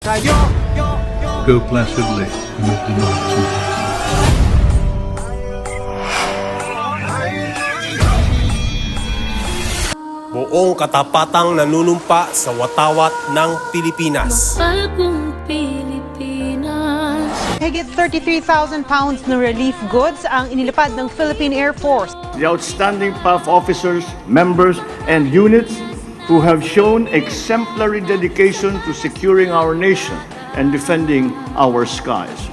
Go placidly amid the noise and bustle. Buong katapatang nanunumpa sa watawat ng Pilipinas. Bagong Pilipinas. Higit 33,000 pounds na relief goods ang inilipad ng Philippine Air Force. the outstanding PAF officers, members, and units who have shown exemplary dedication to securing our nation and defending our skies.